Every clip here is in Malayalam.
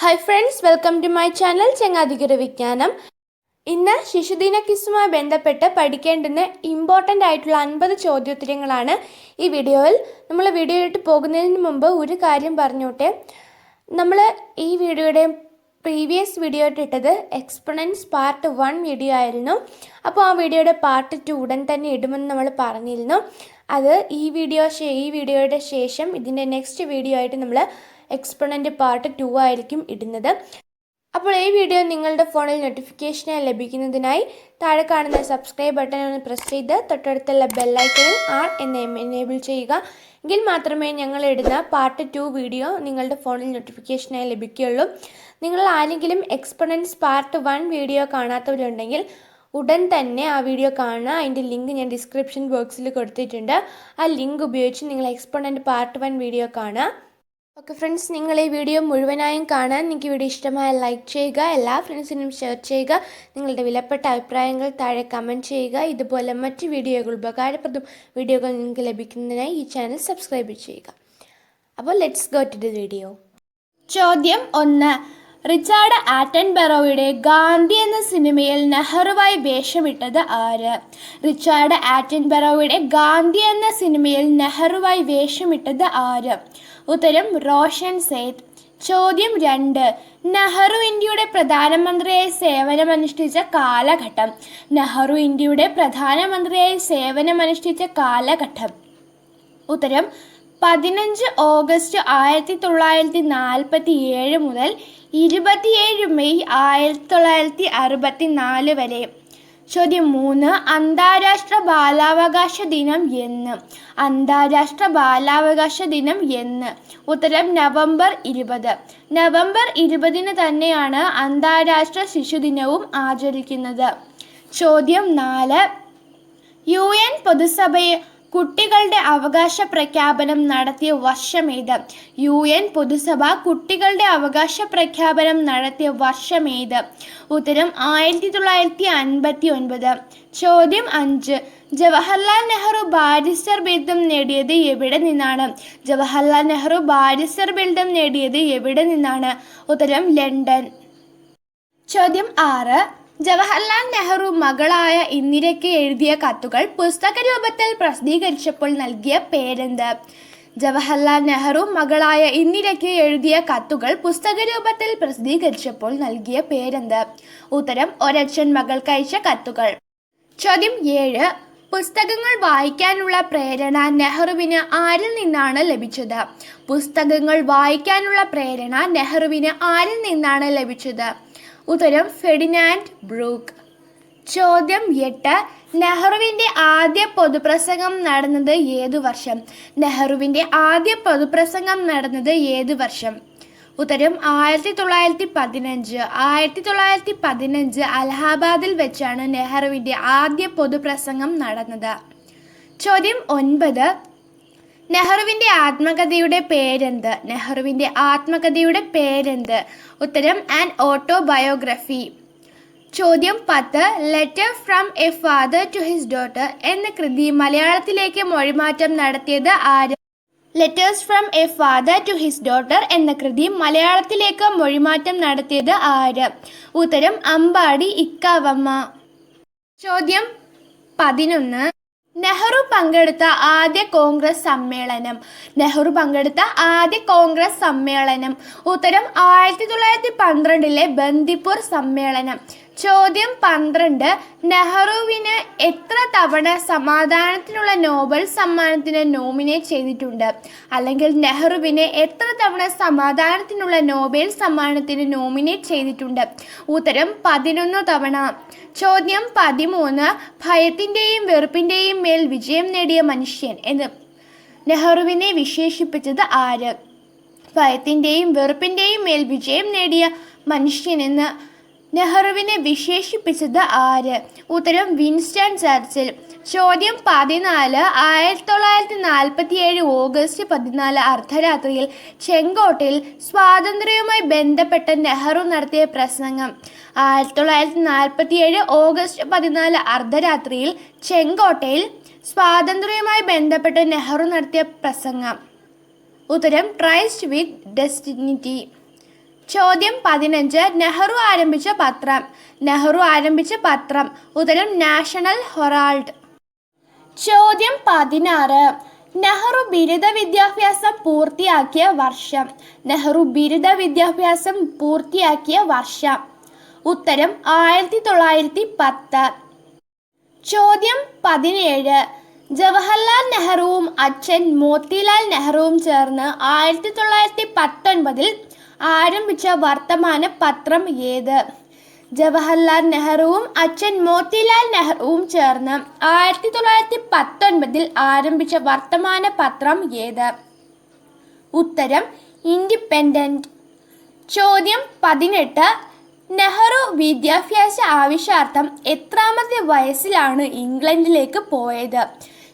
Hi friends welcome to my channel ചെങ്ങാതികര വിജ്ഞാനം ഇന്ന് ശിശുദിന ക്വിസുമായി ബന്ധപ്പെട്ട് പഠിക്കേണ്ടുന്ന ഇമ്പോർട്ടന്റ് ആയിട്ടുള്ള അൻപത് ചോദ്യോത്തരങ്ങളാണ് ഈ വീഡിയോയിൽ. നമ്മൾ വീഡിയോയിലിട്ട് പോകുന്നതിന് മുമ്പ് ഒരു കാര്യം പറഞ്ഞോട്ടെ. നമ്മൾ ഈ വീഡിയോയുടെ പ്രീവിയസ് വീഡിയോ ഇട്ടത് എക്സ്പൊണൻസ് പാർട്ട് വൺ വീഡിയോ ആയിരുന്നു. അപ്പോൾ ആ വീഡിയോയുടെ പാർട്ട് ടു ഉടൻ തന്നെ ഇടുമെന്ന് നമ്മൾ പറഞ്ഞിരുന്നു. അത് ഈ വീഡിയോ ഈ വീഡിയോയുടെ ശേഷം ഇതിന്റെ നെക്സ്റ്റ് വീഡിയോ ആയിട്ട് നമ്മൾ എക്സ്പൊണന്റ് പാർട്ട് ടു ആയിരിക്കും ഇടുന്നത്. അപ്പോൾ ഈ വീഡിയോ നിങ്ങളുടെ ഫോണിൽ നോട്ടിഫിക്കേഷനായി ലഭിക്കുന്നതിനായി താഴെ കാണുന്ന സബ്സ്ക്രൈബ് ബട്ടൺ ഒന്ന് പ്രസ് ചെയ്ത് തൊട്ടടുത്തുള്ള ബെല്ലൈക്കണിൽ ആൾ എന്ന് എനേബിൾ ചെയ്യുക. എങ്കിൽ മാത്രമേ ഞങ്ങൾ ഇടുന്ന പാർട്ട് ടു വീഡിയോ നിങ്ങളുടെ ഫോണിൽ നോട്ടിഫിക്കേഷനായി ലഭിക്കുകയുള്ളൂ. നിങ്ങൾ ആരെങ്കിലും എക്സ്പെണൻസ് പാർട്ട് വൺ വീഡിയോ കാണാത്തവരുണ്ടെങ്കിൽ ഉടൻ തന്നെ ആ വീഡിയോ കാണുക. അതിന്റെ ലിങ്ക് ഞാൻ ഡിസ്ക്രിപ്ഷൻ ബോക്സിൽ കൊടുത്തിട്ടുണ്ട്. ആ ലിങ്ക് ഉപയോഗിച്ച് നിങ്ങൾ എക്സ്പൊണന്റ് പാർട്ട് വൺ വീഡിയോ കാണുക. ഓക്കെ ഫ്രണ്ട്സ് നിങ്ങൾ ഈ വീഡിയോ മുഴുവനായും കാണാൻ നിങ്ങൾക്ക് വീഡിയോ ഇഷ്ടമായ ലൈക്ക് ചെയ്യുക എല്ലാ ഫ്രണ്ട്സിനും ഷെയർ ചെയ്യുക. നിങ്ങളുടെ വിലപ്പെട്ട അഭിപ്രായങ്ങൾ താഴെ കമന്റ് ചെയ്യുക. ഇതുപോലെ മറ്റ് വീഡിയോകൾ ഉപകാരപ്രദം വീഡിയോകൾ നിങ്ങൾക്ക് ലഭിക്കുന്നതിനായി ഈ ചാനൽ സബ്സ്ക്രൈബ് ചെയ്യുക. അപ്പോൾ let's go to the video ചോദ്യം ഒന്ന്. റിച്ചാർഡ് ആറ്റൻ ആറ്റൻബറോയുടെ ഗാന്ധി എന്ന സിനിമയിൽ നെഹ്റുവായി വേഷമിട്ടത് ആര്? റിച്ചാർഡ് ആറ്റൻബറോയുടെ ഗാന്ധി എന്ന സിനിമയിൽ നെഹ്റുവായി വേഷമിട്ടത് ആര്? ഉത്തരം റോഷൻ സേത്ത് ചോദ്യം രണ്ട്. നെഹ്റു ഇന്ത്യയുടെ പ്രധാനമന്ത്രിയായി സേവനമനുഷ്ഠിച്ച കാലഘട്ടം. നെഹ്റു ഇന്ത്യയുടെ പ്രധാനമന്ത്രിയായി സേവനമനുഷ്ഠിച്ച കാലഘട്ടം. ഉത്തരം പതിനഞ്ച് ഓഗസ്റ്റ് ആയിരത്തി തൊള്ളായിരത്തി നാൽപ്പത്തി ഏഴ് മുതൽ ഇരുപത്തിയേഴ് മെയ് ആയിരത്തി തൊള്ളായിരത്തി അറുപത്തി നാല് വരെ. ചോദ്യം മൂന്ന് അന്താരാഷ്ട്ര ബാലാവകാശ ദിനം എന്ന്. അന്താരാഷ്ട്ര ബാലാവകാശ ദിനം എന്ന്. ഉത്തരം നവംബർ ഇരുപത്. നവംബർ ഇരുപതിന് തന്നെയാണ് അന്താരാഷ്ട്ര ശിശുദിനവും ആചരിക്കുന്നത്. ചോദ്യം നാല്. യു എൻ പൊതുസഭയെ കുട്ടികളുടെ അവകാശ പ്രഖ്യാപനം നടത്തിയ വർഷമേത് യു എൻ പൊതുസഭ കുട്ടികളുടെ അവകാശ പ്രഖ്യാപനം നടത്തിയ വർഷമേത് ഉത്തരം ആയിരത്തി തൊള്ളായിരത്തി അൻപത്തി ഒൻപത്. ചോദ്യം അഞ്ച്. ജവഹർലാൽ നെഹ്റു ബാരിസ്റ്റർ ബിരുദം നേടിയത് എവിടെ നിന്നാണ്? ജവഹർലാൽ നെഹ്റു ബാരിസ്റ്റർ ബിരുദം നേടിയത് എവിടെ നിന്നാണ്? ഉത്തരം ലണ്ടൻ. ചോദ്യം ആറ്. ജവഹർലാൽ നെഹ്റു മകളായ ഇന്ദിരയ്ക്ക് എഴുതിയ കത്തുകൾ പുസ്തക രൂപത്തിൽ പ്രസിദ്ധീകരിച്ചപ്പോൾ നൽകിയ പേരെന്ത്? ജവഹർലാൽ നെഹ്റു മകളായ ഇന്ദിരയ്ക്ക് എഴുതിയ കത്തുകൾ പുസ്തക രൂപത്തിൽ പ്രസിദ്ധീകരിച്ചപ്പോൾ നൽകിയ പേരെന്ത്? ഉത്തരം ഒരച്ഛൻ മകൾക്കയച്ച കത്തുകൾ. ചോദ്യം ഏഴ് പുസ്തകങ്ങൾ വായിക്കാനുള്ള പ്രേരണ നെഹ്റുവിന് ആരിൽ നിന്നാണ് ലഭിച്ചത്? പുസ്തകങ്ങൾ വായിക്കാനുള്ള പ്രേരണ നെഹ്റുവിന് ആരിൽ നിന്നാണ് ലഭിച്ചത്? ഉത്തരം ഫെഡിനാൻഡ് ബ്രൂക്ക്. ചോദ്യം എട്ട്. നെഹ്റുവിന്റെ ആദ്യ പൊതുപ്രസംഗം നടന്നത് ഏതു വർഷം? നെഹ്റുവിന്റെ ആദ്യ പൊതുപ്രസംഗം നടന്നത് ഏതു വർഷം? ഉത്തരം ആയിരത്തി തൊള്ളായിരത്തി പതിനഞ്ച്. ആയിരത്തി തൊള്ളായിരത്തി പതിനഞ്ച് അലഹാബാദിൽ വെച്ചാണ് നെഹ്റുവിന്റെ ആദ്യ പൊതുപ്രസംഗം നടന്നത്. ചോദ്യം ഒൻപത്. നെഹ്റുവിന്റെ ആത്മകഥയുടെ പേരെന്ത്? നെഹ്റുവിന്റെ ആത്മകഥയുടെ പേരെന്ത്? ഉത്തരം ആൻ ഓട്ടോബയോഗ്രഫി ചോദ്യം പത്ത് letter from a father to his daughter എന്ന കൃതി മലയാളത്തിലേക്ക് മൊഴിമാറ്റം നടത്തിയത് ആര്? Letters from a father to his daughter എന്ന കൃതി മലയാളത്തിലേക്ക് മൊഴിമാറ്റം നടത്തിയത് ആര്? ഉത്തരം അമ്പാടി ഇക്കാവമ്മ. ചോദ്യം പതിനൊന്ന് നെഹ്റു പങ്കെടുത്ത ആദ്യ കോൺഗ്രസ് സമ്മേളനം. നെഹ്റു പങ്കെടുത്ത ആദ്യ കോൺഗ്രസ് സമ്മേളനം. ഉത്തരം ആയിരത്തി തൊള്ളായിരത്തി പന്ത്രണ്ടിലെ ബന്ദിപ്പൂർ സമ്മേളനം. ചോദ്യം പന്ത്രണ്ട്. നെഹ്റുവിന് എത്ര തവണ സമാധാനത്തിനുള്ള നോബൽ സമ്മാനത്തിന് നോമിനേറ്റ് ചെയ്തിട്ടുണ്ട്? അല്ലെങ്കിൽ നെഹ്റുവിനെ എത്ര തവണ സമാധാനത്തിനുള്ള നോബൽ സമ്മാനത്തിന് നോമിനേറ്റ് ചെയ്തിട്ടുണ്ട്? ഉത്തരം പതിനൊന്ന് തവണ. ചോദ്യം പതിമൂന്ന്. ഭയത്തിന്റെയും വെറുപ്പിന്റെയും മേൽ വിജയം നേടിയ മനുഷ്യൻ എന്ന്. നെഹ്റുവിനെ വിശേഷിപ്പിച്ചത് ആര്? ഭയത്തിന്റെയും വെറുപ്പിന്റെയും മേൽ വിജയം നേടിയ മനുഷ്യനെന്ന് നെഹ്റുവിനെ വിശേഷിപ്പിച്ചത് ആര്? ഉത്തരം വിൻസ്റ്റൺ ചർച്ചിൽ. ചോദ്യം പതിനാല് ആയിരത്തി തൊള്ളായിരത്തി നാൽപ്പത്തി ഏഴ് ഓഗസ്റ്റ് പതിനാല് അർദ്ധരാത്രിയിൽ ചെങ്കോട്ടയിൽ സ്വാതന്ത്ര്യവുമായി ബന്ധപ്പെട്ട നെഹ്റു നടത്തിയ പ്രസംഗം. ആയിരത്തി തൊള്ളായിരത്തി നാൽപ്പത്തി ഏഴ് ഓഗസ്റ്റ് പതിനാല് അർദ്ധരാത്രിയിൽ ചെങ്കോട്ടയിൽ സ്വാതന്ത്ര്യവുമായി ബന്ധപ്പെട്ട് നെഹ്റു നടത്തിയ പ്രസംഗം. ഉത്തരം ട്രൈസ്റ്റ് വിത്ത് ഡെസ്റ്റിനിറ്റി. ചോദ്യം പതിനഞ്ച്. നെഹ്റു ആരംഭിച്ച പത്രം. നെഹ്റു ആരംഭിച്ച പത്രം. ഉത്തരം നാഷണൽ ഹൊറാൾഡ്. ചോദ്യം പതിനാറ്. നെഹ്റു ബിരുദ വിദ്യാഭ്യാസം പൂർത്തിയാക്കിയ വർഷം. നെഹ്റു ബിരുദ വിദ്യാഭ്യാസം പൂർത്തിയാക്കിയ വർഷം. ഉത്തരം ആയിരത്തി തൊള്ളായിരത്തി പത്ത് ചോദ്യം പതിനേഴ്. ജവഹർലാൽ നെഹ്റുവും അച്ഛൻ മോത്തിലാൽ നെഹ്റുവും ചേർന്ന് ആയിരത്തി തൊള്ളായിരത്തി പത്തൊൻപതിൽ ആരംഭിച്ച വർത്തമാന പത്രം ഏത്? ജവഹർലാൽ നെഹ്റുവും അച്ഛൻ മോത്തിലാൽ നെഹ്റുവും ചേർന്ന് ആയിരത്തി തൊള്ളായിരത്തി പത്തൊൻപതിൽ ആരംഭിച്ച വർത്തമാന പത്രം ഏത്? ഉത്തരം ഇൻഡിപെൻഡന്റ് ചോദ്യം പതിനെട്ട് നെഹ്റു വിദ്യാഭ്യാസ ആവശ്യാർത്ഥം എത്രാമത്തെ വയസ്സിലാണ് ഇംഗ്ലണ്ടിലേക്ക് പോയത്?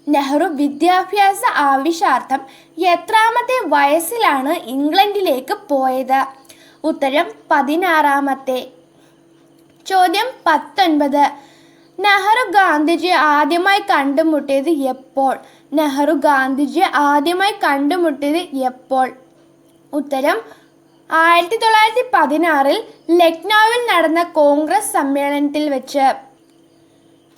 നെഹ്റു വിദ്യാഭ്യാസ ആവശ്യാർത്ഥം എത്രാമത്തെ വയസ്സിലാണ് ഇംഗ്ലണ്ടിലേക്ക് പോയത്? ഉത്തരം പതിനാറാമത്തെ. ചോദ്യം പത്തൊൻപത്. നെഹ്റു ഗാന്ധിജി ആദ്യമായി കണ്ടുമുട്ടിയത് എപ്പോൾ? നെഹ്റു ഗാന്ധിജി ആദ്യമായി കണ്ടുമുട്ടിയത് എപ്പോൾ? ഉത്തരം ആയിരത്തി തൊള്ളായിരത്തി പതിനാറിൽ ലക്നൌവിൽ നടന്ന കോൺഗ്രസ് സമ്മേളനത്തിൽ വെച്ച്.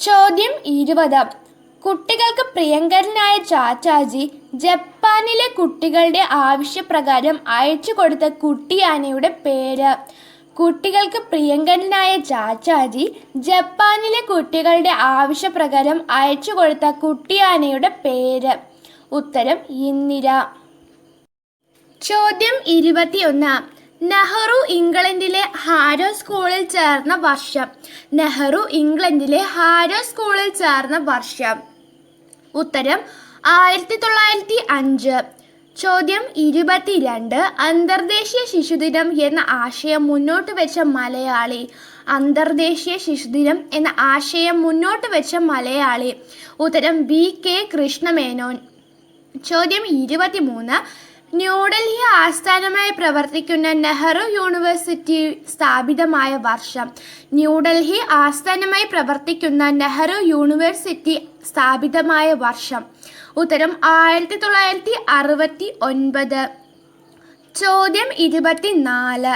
ചോദ്യം ഇരുപത്. കുട്ടികൾക്ക് പ്രിയങ്കരനായ ചാച്ചാജി ജപ്പാനിലെ കുട്ടികളുടെ ആവശ്യപ്രകാരം അയച്ചു കൊടുത്ത കുട്ടിയാനയുടെ പേര്. കുട്ടികൾക്ക് പ്രിയങ്കരനായ ചാച്ചാജി ജപ്പാനിലെ കുട്ടികളുടെ ആവശ്യപ്രകാരം അയച്ചു കൊടുത്ത കുട്ടിയാനയുടെ പേര്. ഉത്തരം ഇന്ദിര. ചോദ്യം ഇരുപത്തിയൊന്ന്. നെഹ്റു ഇംഗ്ലണ്ടിലെ ഹാരോ സ്കൂളിൽ ചേർന്ന വർഷം. നെഹ്റു ഇംഗ്ലണ്ടിലെ ഹാരോ സ്കൂളിൽ ചേർന്ന വർഷം. ഉത്തരം ആയിരത്തി തൊള്ളായിരത്തി അഞ്ച് ചോദ്യം ഇരുപത്തിരണ്ട്. അന്തർദേശീയ ശിശുദിനം എന്ന ആശയം മുന്നോട്ട് വെച്ച മലയാളി. അന്തർദേശീയ ശിശുദിനം എന്ന ആശയം മുന്നോട്ട് വെച്ച മലയാളി. ഉത്തരം വി കെ കൃഷ്ണമേനോൻ. ചോദ്യം ഇരുപത്തിമൂന്ന്. ന്യൂഡൽഹി ആസ്ഥാനമായി പ്രവർത്തിക്കുന്ന നെഹ്റു യൂണിവേഴ്സിറ്റി സ്ഥാപിതമായ വർഷം. ന്യൂഡൽഹി ആസ്ഥാനമായി പ്രവർത്തിക്കുന്ന നെഹ്റു യൂണിവേഴ്സിറ്റി സ്ഥാപിതമായ വർഷം. ഉത്തരം ആയിരത്തി തൊള്ളായിരത്തി അറുപത്തി ഒൻപത് ചോദ്യം ഇരുപത്തിനാല്.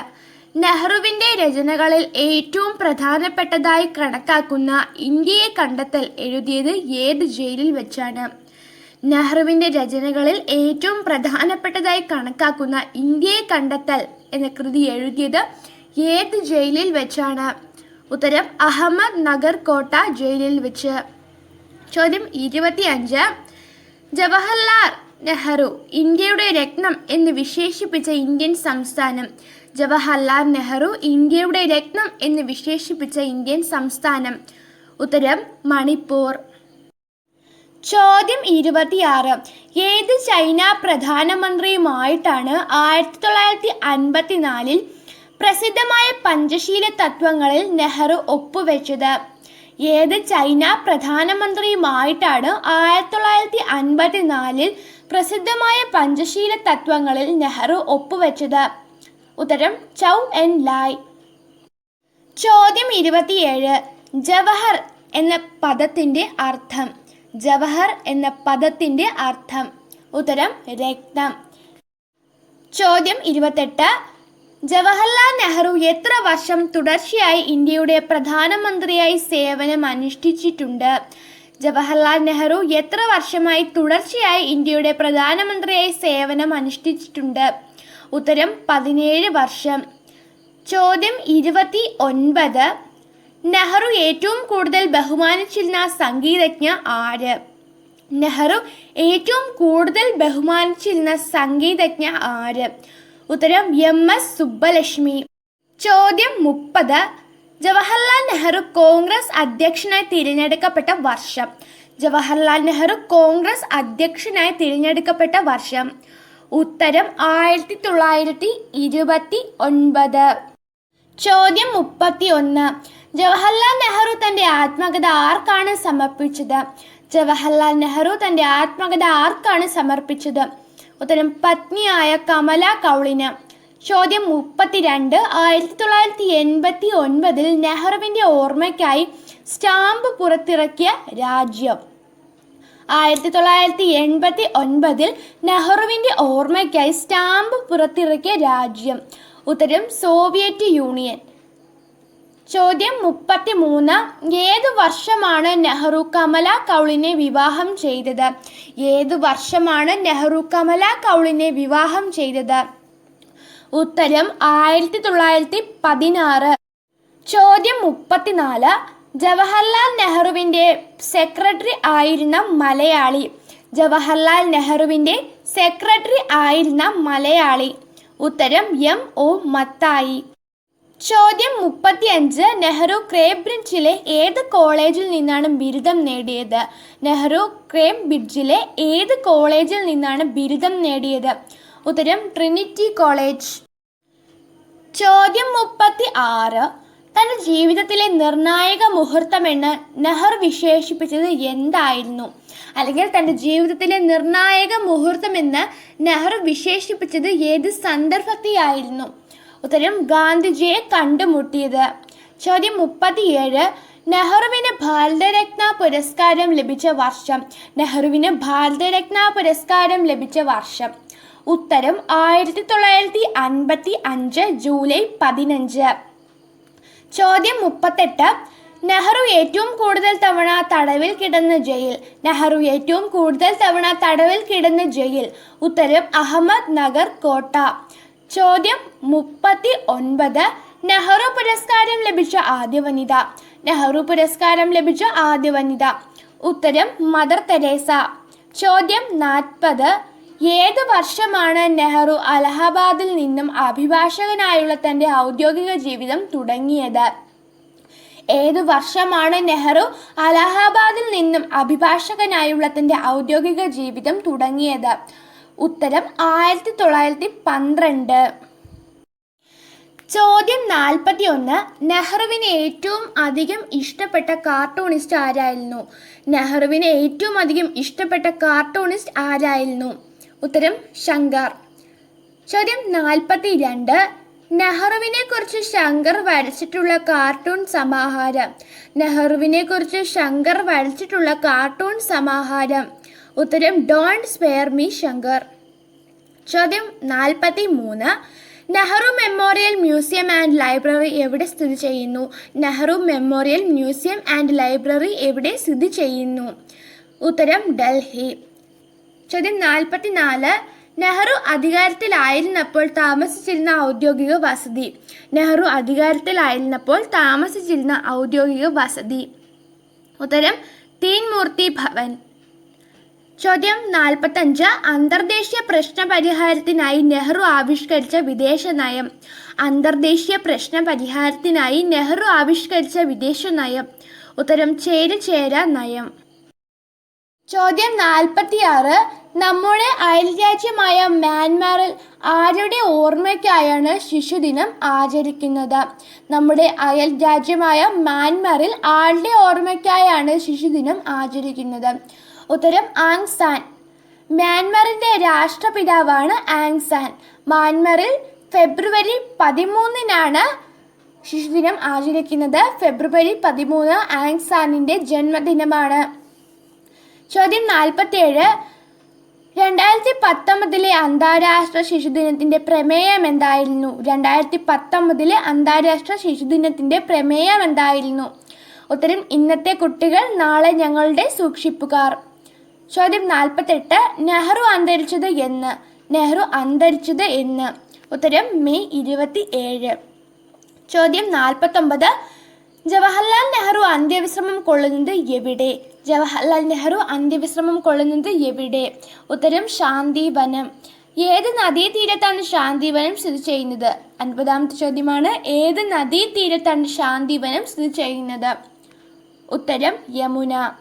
നെഹ്റുവിന്റെ രചനകളിൽ ഏറ്റവും പ്രധാനപ്പെട്ടതായി കണക്കാക്കുന്ന ഇന്ത്യയെ കണ്ടെത്തൽ എഴുതിയത് ഏത് ജയിലിൽ വെച്ചാണ്? നെഹ്റുവിന്റെ രചനകളിൽ ഏറ്റവും പ്രധാനപ്പെട്ടതായി കണക്കാക്കുന്ന ഇന്ത്യയെ കണ്ടെത്തൽ എന്ന കൃതി എഴുതിയത് ഏത് ജയിലിൽ വെച്ചാണ്? ഉത്തരം അഹമ്മദ് നഗർ കോട്ട ജയിലിൽ വെച്ച്. ചോദ്യം ഇരുപത്തിയഞ്ച്. ജവഹർലാൽ നെഹ്റു ഇന്ത്യയുടെ രത്നം എന്ന് വിശേഷിപ്പിച്ച ഇന്ത്യൻ സംസ്ഥാനം. ജവഹർലാൽ നെഹ്റു ഇന്ത്യയുടെ രത്നം എന്ന് വിശേഷിപ്പിച്ച ഇന്ത്യൻ സംസ്ഥാനം. ഉത്തരം മണിപ്പൂർ. ചോദ്യം ഇരുപത്തിയാറ്. ഏത് ചൈന പ്രധാനമന്ത്രിയുമായിട്ടാണ് ആയിരത്തി തൊള്ളായിരത്തി അൻപത്തിനാലിൽ പ്രസിദ്ധമായ പഞ്ചശീല തത്വങ്ങളിൽ നെഹ്റു ഒപ്പുവെച്ചത്? ഏത് ചൈന പ്രധാനമന്ത്രിയുമായിട്ടാണ് ആയിരത്തി തൊള്ളായിരത്തി അൻപത്തിനാലിൽ പ്രസിദ്ധമായ പഞ്ചശീല തത്വങ്ങളിൽ നെഹ്റു ഒപ്പുവെച്ചത്? ഉത്തരം ചൗ എൻ ലായ്. ചോദ്യം ഇരുപത്തിയേഴ്. ജവഹർ എന്ന പദത്തിന്റെ അർത്ഥം. ജവഹർ എന്ന പദത്തിന്റെ അർത്ഥം. ഉത്തരം രക്തം. ചോദ്യം ഇരുപത്തെട്ട്. ജവഹർലാൽ നെഹ്റു എത്ര വർഷം തുടർച്ചയായി ഇന്ത്യയുടെ പ്രധാനമന്ത്രിയായി സേവനം അനുഷ്ഠിച്ചിട്ടുണ്ട്? ജവഹർലാൽ നെഹ്റു എത്ര വർഷമായി തുടർച്ചയായി ഇന്ത്യയുടെ പ്രധാനമന്ത്രിയായി സേവനം അനുഷ്ഠിച്ചിട്ടുണ്ട്? ഉത്തരം പതിനേഴ് വർഷം. ചോദ്യം ഇരുപത്തി ഒൻപത്. നെഹ്റു ഏറ്റവും കൂടുതൽ ബഹുമാനിച്ചിരുന്ന സംഗീതജ്ഞ ആര്? നെഹ്റു ഏറ്റവും കൂടുതൽ ബഹുമാനിച്ചിരുന്ന സംഗീതജ്ഞ ആര്? ഉത്തരം എം എസ് സുബ്ബലക്ഷ്മി. ചോദ്യം മുപ്പത്. ജവഹർലാൽ നെഹ്റു കോൺഗ്രസ് അധ്യക്ഷനായി തിരഞ്ഞെടുക്കപ്പെട്ട വർഷം. ജവഹർലാൽ നെഹ്റു കോൺഗ്രസ് അധ്യക്ഷനായി തിരഞ്ഞെടുക്കപ്പെട്ട വർഷം. ഉത്തരം ആയിരത്തി തൊള്ളായിരത്തി ഇരുപത്തി ഒൻപത്. ചോദ്യം മുപ്പത്തി ഒന്ന് ജവഹർലാൽ നെഹ്റു തന്റെ ആത്മകഥ ആർക്കാണ് സമർപ്പിച്ചത്? ജവഹർലാൽ നെഹ്റു തന്റെ ആത്മകഥ ആർക്കാണ് സമർപ്പിച്ചത്? ഉത്തരം പത്നിയായ കമല കൗളിന്. ചോദ്യം മുപ്പത്തിരണ്ട്. ആയിരത്തി തൊള്ളായിരത്തി എൺപത്തി ഒൻപതിൽ നെഹ്റുവിന്റെ ഓർമ്മയ്ക്കായി സ്റ്റാമ്പ് പുറത്തിറക്കിയ രാജ്യം. ആയിരത്തി തൊള്ളായിരത്തി എൺപത്തി ഒൻപതിൽ നെഹ്റുവിന്റെ ഓർമ്മയ്ക്കായി സ്റ്റാമ്പ് പുറത്തിറക്കിയ രാജ്യം. ഉത്തരം സോവിയറ്റ് യൂണിയൻ. ചോദ്യം മുപ്പത്തി മൂന്ന് ഏത് വർഷമാണ് നെഹ്റു കമല കൗളിനെ വിവാഹം ചെയ്തത്? ഏത് വർഷമാണ് നെഹ്റു കമല കൗളിനെ വിവാഹം ചെയ്തത്? ഉത്തരം ആയിരത്തി തൊള്ളായിരത്തി പതിനാറ് ചോദ്യം മുപ്പത്തിനാല്. ജവഹർലാൽ നെഹ്റുവിന്റെ സെക്രട്ടറി ആയിരുന്ന മലയാളി. ജവഹർലാൽ നെഹ്റുവിന്റെ സെക്രട്ടറി ആയിരുന്ന മലയാളി. ഉത്തരം എം ഒ മത്തായി. ചോദ്യം മുപ്പത്തിയഞ്ച്. നെഹ്റു ക്രേബ്രിഡ്ജിലെ ഏത് കോളേജിൽ നിന്നാണ് ബിരുദം നേടിയത്? നെഹ്റു ക്രേബ്രിഡ്ജിലെ ഏത് കോളേജിൽ നിന്നാണ് ബിരുദം നേടിയത്? ഉത്തരം ട്രിനിറ്റി കോളേജ്. ചോദ്യം മുപ്പത്തി ആറ് തന്റെ ജീവിതത്തിലെ നിർണായക മുഹൂർത്തമെന്ന് നെഹ്റു വിശേഷിപ്പിച്ചത് എന്തായിരുന്നു? അല്ലെങ്കിൽ തന്റെ ജീവിതത്തിലെ നിർണായക മുഹൂർത്തമെന്ന് നെഹ്റു വിശേഷിപ്പിച്ചത് ഏത് സന്ദർഭത്തെയായിരുന്നു ഉത്തരം ഗാന്ധിജിയെ കണ്ടുമുട്ടിയത്. ചോദ്യം മുപ്പത്തിയേഴ്. നെഹ്റുവിന് ഭാരതരത്ന പുരസ്കാരം ലഭിച്ച വർഷം. നെഹ്റുവിന് ഭാരതരത്ന പുരസ്കാരം ലഭിച്ച വർഷം. ഉത്തരം ആയിരത്തി തൊള്ളായിരത്തി അൻപത്തി അഞ്ച് ജൂലൈ പതിനഞ്ച്. ചോദ്യം മുപ്പത്തെട്ട്. നെഹ്റു ഏറ്റവും കൂടുതൽ തവണ തടവിൽ കിടന്ന ജയിൽ. നെഹ്റു ഏറ്റവും കൂടുതൽ തവണ തടവിൽ കിടന്ന ജയിൽ. ഉത്തരം അഹമ്മദ് നഗർ കോട്ട. ചോദ്യം മുപ്പത്തി ഒൻപത് നെഹ്റു പുരസ്കാരം ലഭിച്ച ആദ്യ വനിത. നെഹ്റു പുരസ്കാരം ലഭിച്ച ആദ്യ വനിത. ഉത്തരം മദർ തെരേസ. ചോദ്യം നാൽപ്പത്. ഏത് വർഷമാണ് നെഹ്റു അലഹബാദിൽ നിന്നും അഭിഭാഷകനായുള്ള തന്റെ ഔദ്യോഗിക ജീവിതം തുടങ്ങിയത്? ഏത് വർഷമാണ് നെഹ്റു അലഹബാദിൽ നിന്നും അഭിഭാഷകനായുള്ള തന്റെ ഔദ്യോഗിക ജീവിതം തുടങ്ങിയത്? ഉത്തരം ആയിരത്തി തൊള്ളായിരത്തി പന്ത്രണ്ട് ചോദ്യം നാൽപ്പത്തി ഒന്ന് നെഹ്റുവിന് ഏറ്റവും അധികം ഇഷ്ടപ്പെട്ട കാർട്ടൂണിസ്റ്റ് ആരായിരുന്നു? നെഹ്റുവിന് ഏറ്റവും അധികം ഇഷ്ടപ്പെട്ട കാർട്ടൂണിസ്റ്റ് ആരായിരുന്നു? ഉത്തരം ശങ്കർ. ചോദ്യം നാൽപ്പത്തി രണ്ട് നെഹ്റുവിനെ കുറിച്ച് ശങ്കർ വരച്ചിട്ടുള്ള കാർട്ടൂൺ സമാഹാരം. നെഹ്റുവിനെ കുറിച്ച് ശങ്കർ വരച്ചിട്ടുള്ള കാർട്ടൂൺ സമാഹാരം. ഉത്തരം ഡോണ്ട് സ്പെയർ മീ ശങ്കർ. ചോദ്യം നാൽപ്പത്തി മൂന്ന് Nehru memorial museum and library എവിടെ സ്ഥിതി ചെയ്യുന്നു? Nehru memorial museum and library എവിടെ സ്ഥിതി ചെയ്യുന്നു? ഉത്തരം ഡൽഹി. ചോദ്യം നാൽപ്പത്തിനാല്. നെഹ്റു അധികാരത്തിലായിരുന്നപ്പോൾ താമസിച്ചിരുന്ന ഔദ്യോഗിക വസതി. നെഹ്റു അധികാരത്തിലായിരുന്നപ്പോൾ താമസിച്ചിരുന്ന ഔദ്യോഗിക വസതി. ഉത്തരം തീൻമൂർത്തി ഭവൻ. ചോദ്യം നാൽപ്പത്തഞ്ച്. അന്തർദേശീയ പ്രശ്ന പരിഹാരത്തിനായി നെഹ്റു ആവിഷ്കരിച്ച വിദേശ നയം. അന്തർദേശീയ പ്രശ്ന പരിഹാരത്തിനായി നെഹ്റു ആവിഷ്കരിച്ച വിദേശ നയം. ഉത്തരം ചേര ചേര നയം. ചോദ്യം നാൽപ്പത്തിയാറ്. നമ്മുടെ അയൽരാജ്യമായ മ്യാൻമാറിൽ ആരുടെ ഓർമ്മയ്ക്കായാണ് ശിശുദിനം ആചരിക്കുന്നത്? നമ്മുടെ അയൽ രാജ്യമായ മ്യാൻമാറിൽ ആരുടെ ഓർമ്മയ്ക്കായാണ് ശിശുദിനം ആചരിക്കുന്നത്? ഉത്തരം ആങ് സാൻ. മ്യാൻമറിന്റെ രാഷ്ട്രപിതാവാണ് ആങ് സാൻ. മ്യാൻമറിൽ ഫെബ്രുവരി പതിമൂന്നിനാണ് ശിശുദിനം ആചരിക്കുന്നത്. ഫെബ്രുവരി പതിമൂന്ന് ആങ് സാനിന്റെ ജന്മദിനമാണ്. ചോദ്യം നാൽപ്പത്തിയേഴ്. രണ്ടായിരത്തി പത്തൊമ്പതിലെ അന്താരാഷ്ട്ര ശിശുദിനത്തിന്റെ പ്രമേയം എന്തായിരുന്നു? രണ്ടായിരത്തി പത്തൊമ്പതിലെ അന്താരാഷ്ട്ര ശിശുദിനത്തിന്റെ പ്രമേയം എന്തായിരുന്നു? ഉത്തരം ഇന്നത്തെ കുട്ടികൾ നാളെ ഞങ്ങളുടെ സൂക്ഷിപ്പുകാർ. ചോദ്യം നാൽപ്പത്തെട്ട്. നെഹ്റു അന്തരിച്ചത് എന്ന്. നെഹ്റു അന്തരിച്ചത് എന്ന്. ഉത്തരം മെയ് ഇരുപത്തി ഏഴ് ചോദ്യം നാൽപ്പത്തൊമ്പത്. ജവഹർലാൽ നെഹ്റു അന്ത്യവിശ്രമം കൊള്ളുന്നത് എവിടെ? ജവഹർലാൽ നെഹ്റു അന്ത്യവിശ്രമം കൊള്ളുന്നത് എവിടെ? ഉത്തരം ശാന്തിവനം. ഏത് നദീതീരത്താണ് ശാന്തിവനം സ്ഥിതി ചെയ്യുന്നത്? അൻപതാമത്തെ ചോദ്യമാണ്. ഏത് നദീതീരത്താണ് ശാന്തിവനം സ്ഥിതി ചെയ്യുന്നത്? ഉത്തരം യമുന.